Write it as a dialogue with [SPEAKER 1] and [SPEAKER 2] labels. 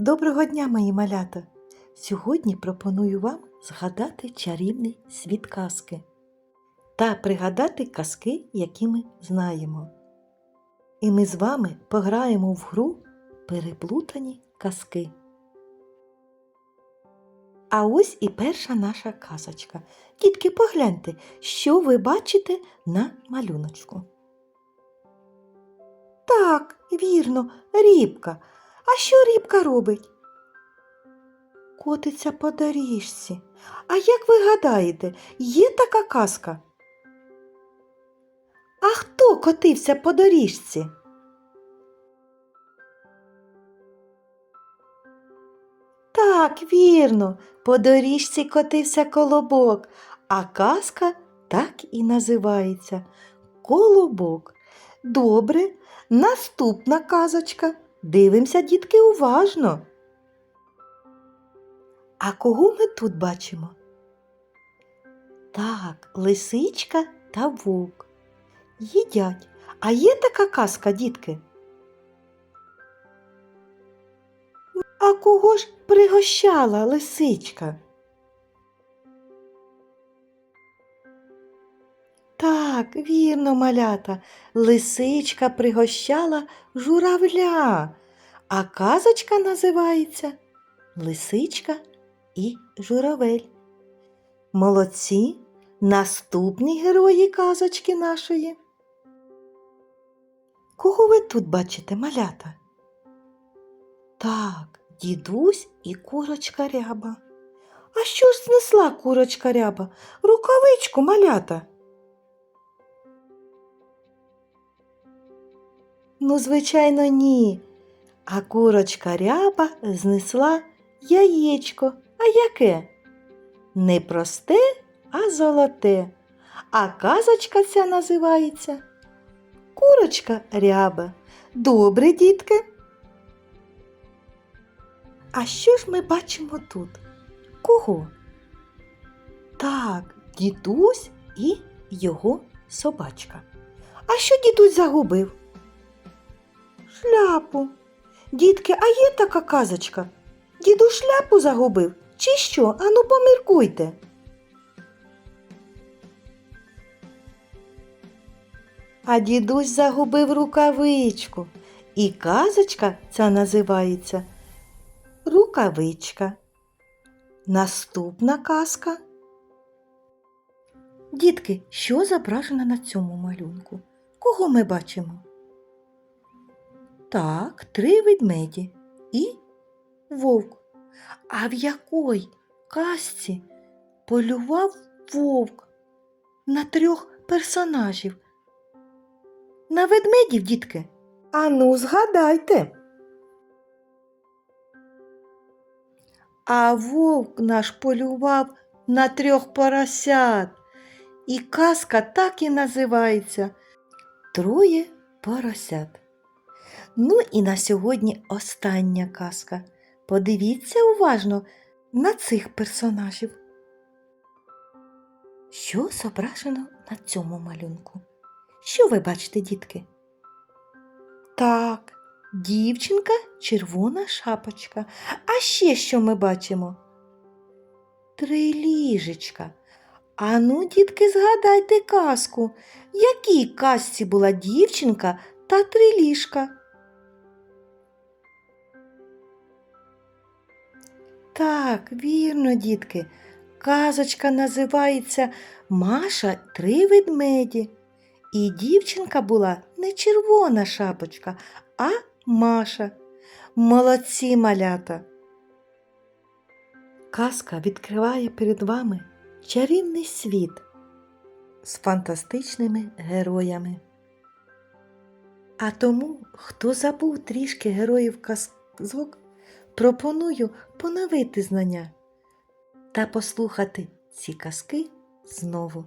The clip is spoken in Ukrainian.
[SPEAKER 1] Доброго дня, мої малята! Сьогодні пропоную вам згадати чарівний світ казки та пригадати казки, які ми знаємо. І ми з вами пограємо в гру Переплутані казки. А ось і перша наша казочка. Дітки, погляньте, що ви бачите на малюночку. Так, вірно, рібка. А що рібка робить? Котиться по доріжці. А як ви гадаєте, є така казка? А хто котився по доріжці? Так, вірно, по доріжці котився колобок, а казка так і називається Колобок. Добре, наступна казочка. Дивимося, дітки, уважно. А кого ми тут бачимо? Так, лисичка та вовк. Їдять. А є така казка, дітки? А кого ж пригощала лисичка? Так, вірно, малята, лисичка пригощала журавля, а казочка називається Лисичка і журавель. Молодці, наступні герої казочки нашої. Кого ви тут бачите, малята? Так, дідусь і курочка ряба. А що ж знесла курочка ряба? Рукавичку малята. Ну, звичайно, ні. А курочка ряба знесла яєчко. А яке? Не просте, а золоте. А казочка ця називається Курочка ряба. Добре, дітки. А що ж ми бачимо тут? Кого? Так, дідусь і його собачка. А що дідусь загубив? Шляпу. Дітки, а є така казочка? Діду шляпу загубив? Чи що? Ану поміркуйте. А дідусь загубив рукавичку. І казочка ця називається Рукавичка. Наступна казка. Дітки, що зображено на цьому малюнку? Кого ми бачимо? Так, три ведмеді і вовк. А в якій казці полював вовк на трьох персонажів? На ведмедів, дітки? Ану, згадайте. А вовк наш полював на трьох поросят. І казка так і називається Троє поросят. Ну і на сьогодні остання казка. Подивіться уважно на цих персонажів. Що зображено на цьому малюнку? Що ви бачите, дітки? Так, дівчинка, червона шапочка. А ще що ми бачимо? Три ліжечка. Ану, дітки, згадайте казку. Якій казці була дівчинка та три ліжка? Так, вірно, дітки. Казочка називається Маша три ведмеді. І дівчинка була не червона шапочка, а Маша. Молодці малята. Казка відкриває перед вами чарівний світ з фантастичними героями. А тому, хто забув трішки героїв казок, пропоную поновити знання та послухати ці казки знову.